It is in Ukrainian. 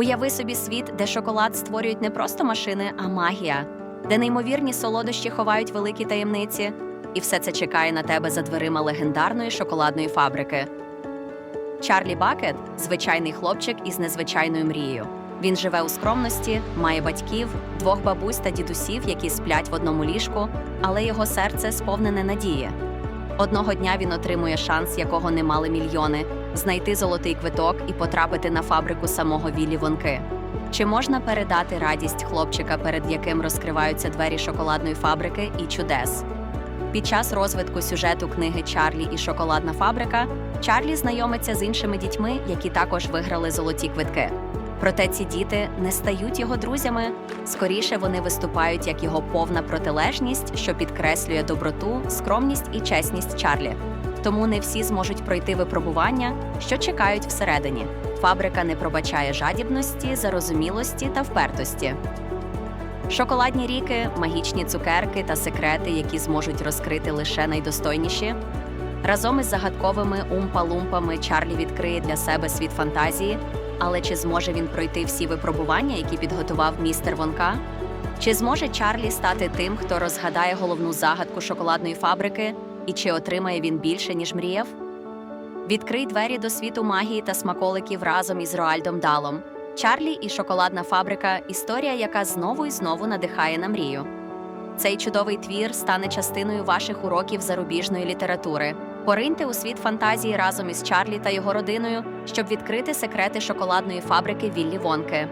Уяви собі світ, де шоколад створюють не просто машини, а магія, де неймовірні солодощі ховають великі таємниці, і все це чекає на тебе за дверима легендарної шоколадної фабрики. Чарлі Бакет звичайний хлопчик із незвичайною мрією. Він живе у скромності, має батьків, двох бабусь та дідусів, які сплять в одному ліжку, але його серце сповнене надії. Одного дня він отримує шанс, якого не мали мільйони знайти золотий квиток і потрапити на фабрику самого Віллі Вонки. Чи можна передати радість хлопчика, перед яким розкриваються двері шоколадної фабрики і чудес? Під час розвитку сюжету книги Чарлі і шоколадна фабрика Чарлі знайомиться з іншими дітьми, які також виграли золоті квитки. Проте ці діти не стають його друзями. Скоріше вони виступають як його повна протилежність, що підкреслює доброту, скромність і чесність Чарлі. Тому не всі зможуть пройти випробування, що чекають всередині. Фабрика не пробачає жадібності, зарозумілості та впертості. Шоколадні ріки, магічні цукерки та секрети, які зможуть розкрити лише найдостойніші. Разом із загадковими умпа-лумпами Чарлі відкриє для себе світ фантазії, але чи зможе він пройти всі випробування, які підготував містер Вонка? Чи зможе Чарлі стати тим, хто розгадає головну загадку шоколадної фабрики, і чи отримає він більше, ніж мріяв? Відкрий двері до світу магії та смаколиків разом із Роальдом Далом. Чарлі і шоколадна фабрика історія, яка знову і знову надихає на мрію. Цей чудовий твір стане частиною ваших уроків зарубіжної літератури. Пориньте у світ фантазії разом із Чарлі та його родиною, щоб відкрити секрети шоколадної фабрики Віллі Вонки.